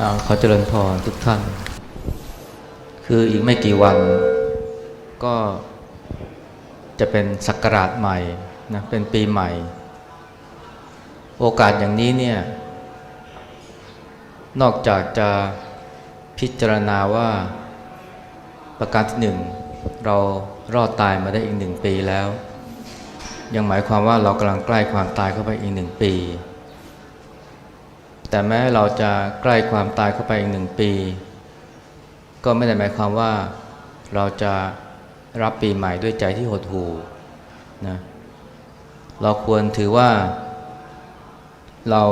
อ่าขอเจริญพรทุกท่าน คืออีกไม่กี่วันก็จะเป็นศักราชใหม่นะเป็นปีใหม่ โอกาสอย่างนี้เนี่ย นอกจากจะพิจารณาว่าประการที่หนึ่งเรารอดตายมาได้อีกหนึ่งปีแล้ว ยังหมายความว่าเรากำลังใกล้ความตายเข้าไปอีกหนึ่งปี แต่แม้เราจะใกล้ความตายเข้าไปอีกหนึ่งปี ก็ไม่ได้หมายความว่าเราจะรับปีใหม่ด้วยใจที่หดหู่นะเราควรถือว่า เรา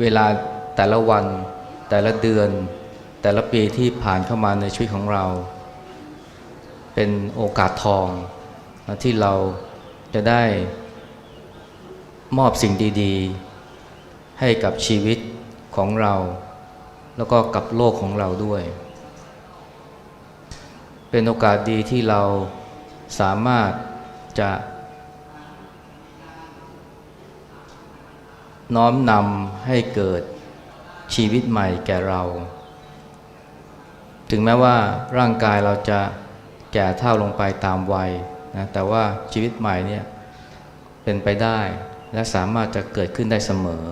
เวลาแต่ละวัน แต่ละเดือน แต่ละปีที่ผ่านเข้ามาในชีวิตของเรา เป็นโอกาสทองนะที่เราจะได้มอบสิ่งดี ๆ ให้กับชีวิตของเรา แล้วก็กับโลกของเราด้วย เป็นโอกาสดีที่เราสามารถจะน้อมนำให้เกิดชีวิตใหม่แก่เรา ถึงแม้ว่าร่างกายเราจะแก่เท่าลงไปตามวัยนะแต่ว่าชีวิตใหม่เนี่ยเป็นไปได้และสามารถจะเกิดขึ้นได้เสมอ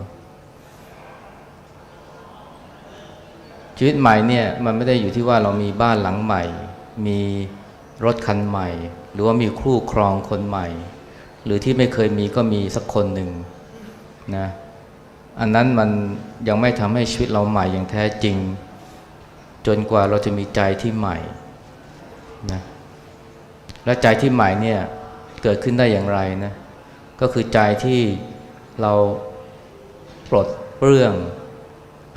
ชีวิตใหม่เนี่ยมันไม่ได้อยู่ที่ว่าเรามีบ้านหลังใหม่ มีรถคันใหม่ หรือว่ามีคู่ครองคนใหม่ หรือที่ไม่เคยมีก็มีสักคนหนึ่งนะอันนั้นมันยังไม่ทำให้ชีวิตเราใหม่อย่างแท้จริง จนกว่าเราจะมีใจที่ใหม่นะและใจที่ใหม่เนี่ยเกิดขึ้นได้อย่างไรนะก็คือใจที่เราปลดเปลื้อง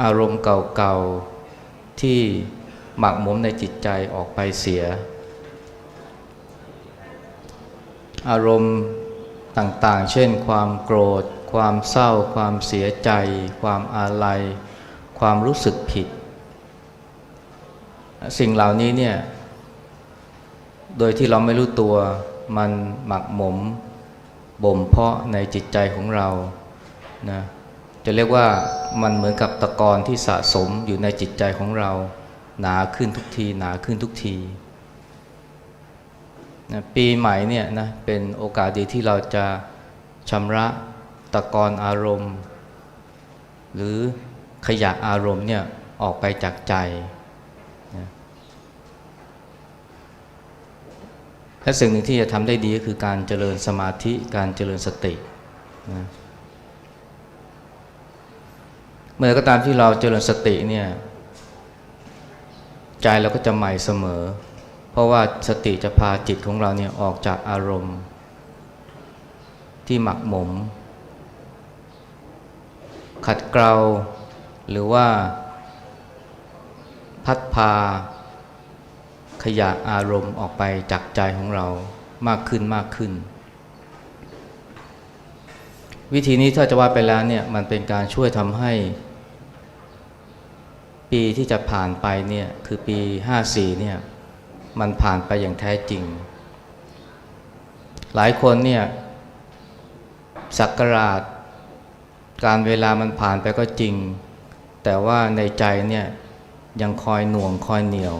อารมณ์เก่าๆ ที่หมักหมมในจิตใจออกไปเสีย อารมณ์ต่างๆ เช่น ความโกรธ ความเศร้า ความเสียใจ ความอาลัย ความรู้สึกผิด สิ่งเหล่านี้เนี่ยโดยที่เราไม่รู้ตัวมันหมักหมมบ่มเพาะในจิตใจของเรานะ จะเรียกว่ามันเหมือนกับตะกอนที่สะสมอยู่ในจิตใจของเรา หนาขึ้นทุกที หนาขึ้นทุกทีนะปีใหม่เนี่ยนะเป็นโอกาสดีที่เราจะชำระตะกอนอารมณ์ หรือขยะอารมณ์เนี่ยออกไปจากใจนะและสิ่งหนึ่งที่จะทำได้ดีก็คือการเจริญสมาธิการเจริญสตินะ เมื่อก็ตามที่เราเจริญสติเนี่ยใจเราก็จะใหม่เสมอ เพราะว่าสติจะพาจิตของเราเนี่ยออกจากอารมณ์ ที่หมักหมม ขัดเกลาหรือว่า พัดพา ขยะอารมณ์ออกไปจากใจของเรามากขึ้นมากขึ้น วิธีนี้ถ้าจะว่าไปแล้วเนี่ยมันเป็นการช่วยทำให้ ปีที่จะผ่านไปเนี่ยคือปี 54เนี่ยมันผ่านไปอย่างแท้จริง หลายคนเนี่ยสักการาชการเวลามันผ่านไปก็จริง แต่ว่าในใจเนี่ยยังคอยหน่วงคอยเหนียว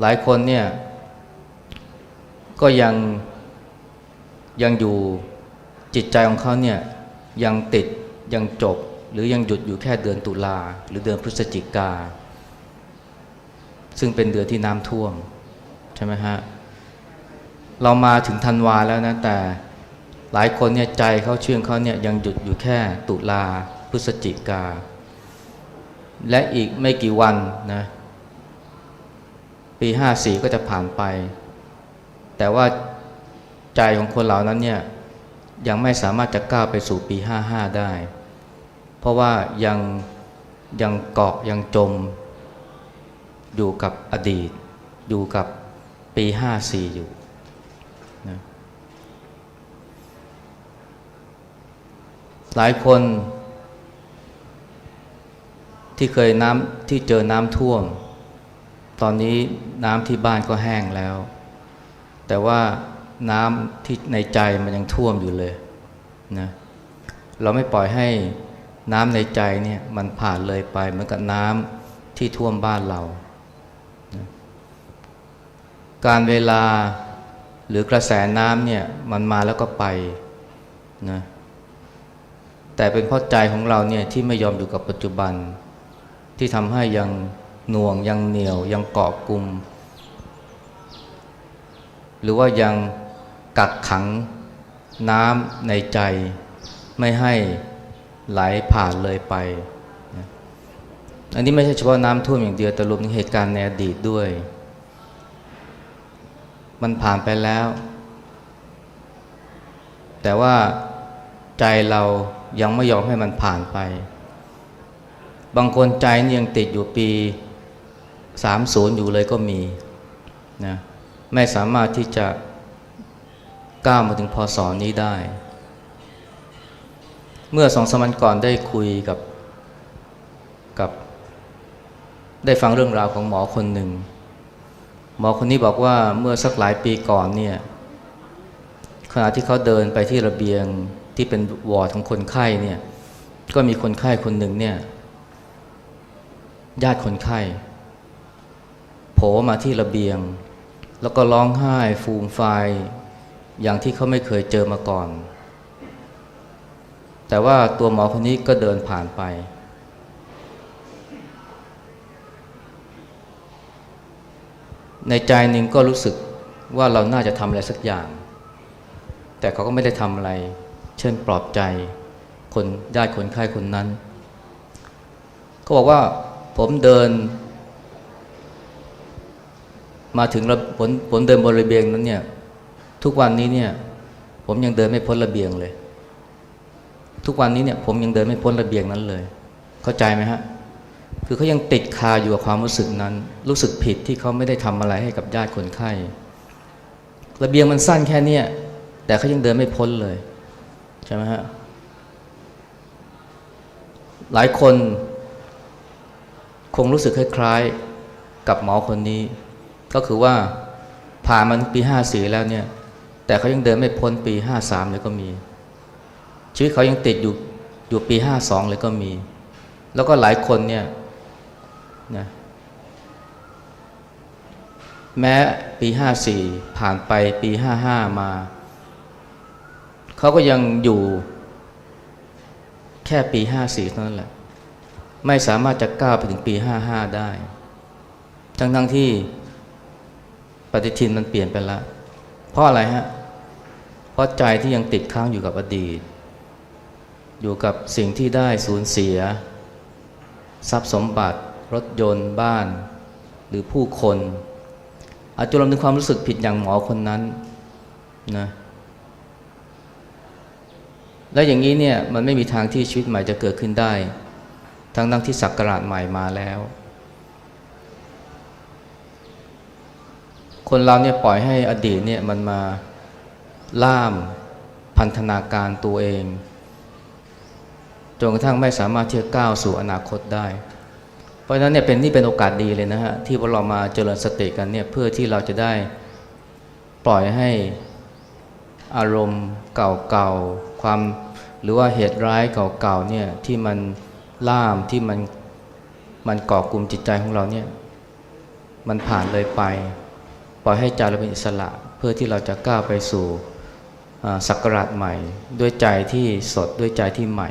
หลายคนเนี่ยก็ยังยังอยู่จิตใจของเขาเนี่ยยังติดยังจบ หรือยังหยุดอยู่แค่เดือนตุลาหรือเดือนพฤศจิกา ซึ่งเป็นเดือนที่น้ำท่วม ใช่ไหมฮะ เรามาถึงธันวาแล้วนะ แต่หลายคนเนี่ยใจเขาเชื่องเขาเนี่ยยังหยุดอยู่แค่ตุลาพฤศจิกา และอีกไม่กี่วันนะ ปี54ก็จะผ่านไป แต่ว่าใจของคนเหล่านั้นเนี่ยยังไม่สามารถจะก้าวไปสู่ปี55ได้ เพราะว่ายังยังเกาะยังจม อยู่กับอดีต อยู่กับปี54อยู่นะหลายคน ที่เคยน้ำที่เจอน้ำท่วม ตอนนี้น้ำที่บ้านก็แห้งแล้ว แต่ว่าน้ำที่ในใจมันยังท่วมอยู่เลยนะเราไม่ปล่อยให้ น้ำในใจเนี่ยมันผ่านเลยไปเหมือนกับน้ำที่ท่วมบ้านเรานะการเวลาหรือกระแสน้ำเนี่ยมันมาแล้วก็ไปนะแต่เป็นเพราะใจของเราเนี่ยที่ไม่ยอมอยู่กับปัจจุบัน ที่ทำให้ยังหน่วงยังเหนียวยังเกาะกลุ่มหรือว่ายังกักขังน้ำในใจไม่ให้ ไหลผ่านเลยไปนะอันนี้ไม่ใช่เฉพาะน้ำท่วมอย่างเดียวแต่รวมถึงเหตุการณ์ในอดีตด้วย มันผ่านไปแล้ว แต่ว่าใจเรายังไม่ยอมให้มันผ่านไป บางคนใจนี่ยังติดอยู่ปี 30 อยู่เลยก็มีนะไม่สามารถที่จะก้าวมาถึงพศนี้ได้ เมื่อสองสมันก่อนได้คุยกับกับ ได้ฟังเรื่องราวของหมอคนหนึ่ง หมอคนนี้บอกว่าเมื่อสักหลายปีก่อนเนี่ยขณะที่เขาเดินไปที่ระเบียงที่เป็นวอร์ดของคนไข้เนี่ย ก็มีคนไข้คนหนึ่งเนี่ย ญาติคนไข้โผล่มาที่ระเบียง แล้วก็ร้องไห้ฟูมไฟอย่างที่เขาไม่เคยเจอมาก่อน แต่ว่าตัวหมอคนนี้ก็เดินผ่านไป ในใจหนึ่งก็รู้สึกว่าเราน่าจะทำอะไรสักอย่าง แต่เขาก็ไม่ได้ทำอะไร เช่นปลอบใจคนญาติคนไข้คนนั้นเขาบอกว่าผมเดิน มาถึงระผลผลเดินบนระเบียงนั้นเนี่ย ทุกวันนี้เนี่ย ผมยังเดินไม่พ้นระเบียงเลย ทุกวันนี้เนี่ยผมยังเดินไม่พ้นระเบียงนั้นเลย เข้าใจไหมฮะ คือเขายังติดคาอยู่กับความรู้สึกนั้น รู้สึกผิดที่เขาไม่ได้ทำอะไรให้กับญาติคนไข้ ระเบียงมันสั้นแค่เนี้ยแต่เขายังเดินไม่พ้นเลย ใช่ไหมฮะ หลายคนคงรู้สึกคล้ายๆกับหมอคนนี้ ก็คือว่าผ่านมาถึงปีห้าสี่แล้วเนี่ย แต่เขายังเดินไม่พ้นปีห้าสามเลยก็มี ชีวิตเขายังติดอยู่อยู่ปีห้าสองเลยก็มี แล้วก็หลายคนเนี่ยนะแม้ปีห้าสี่ผ่านไปปีห้าห้ามา เขาก็ยังอยู่แค่ปีห้าสี่เท่านั้นแหละ ไม่สามารถจะก้าวไปถึงปีห้าห้าได้ ทั้งทั้งที่ปฏิทินมันเปลี่ยนไปแล้ว เพราะอะไรฮะ เพราะใจที่ยังติดค้างอยู่กับอดีต อยู่กับสิ่งที่ได้สูญเสีย ทรัพย์สมบัติ รถยนต์บ้าน หรือผู้คน อาจจะรวมถึงความรู้สึกผิดอย่างหมอคนนั้นนะและอย่างนี้เนี่ยมันไม่มีทางที่ชีวิตใหม่จะเกิดขึ้นได้ ทั้งทั้งที่สักการะใหม่มาแล้ว คนเราเนี่ยปล่อยให้อดีตเนี่ยมันมาล่ามพันธนาการตัวเอง จนกระทั่งไม่สามารถที่จะก้าวสู่อนาคตได้ เพราะฉะนั้นเนี่ยเป็นนี่เป็นโอกาสดีเลยนะฮะที่พวกเรามาเจริญสติกันเนี่ยเพื่อที่เราจะได้ปล่อยให้อารมณ์เก่าๆความหรือว่าเหตุร้ายเก่าๆเนี่ยที่มันล่ามที่มันมันก่อกลุ่มจิตใจของเราเนี่ยมันผ่านเลยไป ปล่อยให้ใจเราเป็นอิสระ เพื่อที่เราจะก้าวไปสู่อ่าศักราชใหม่ ด้วยใจที่สดด้วยใจที่ใหม่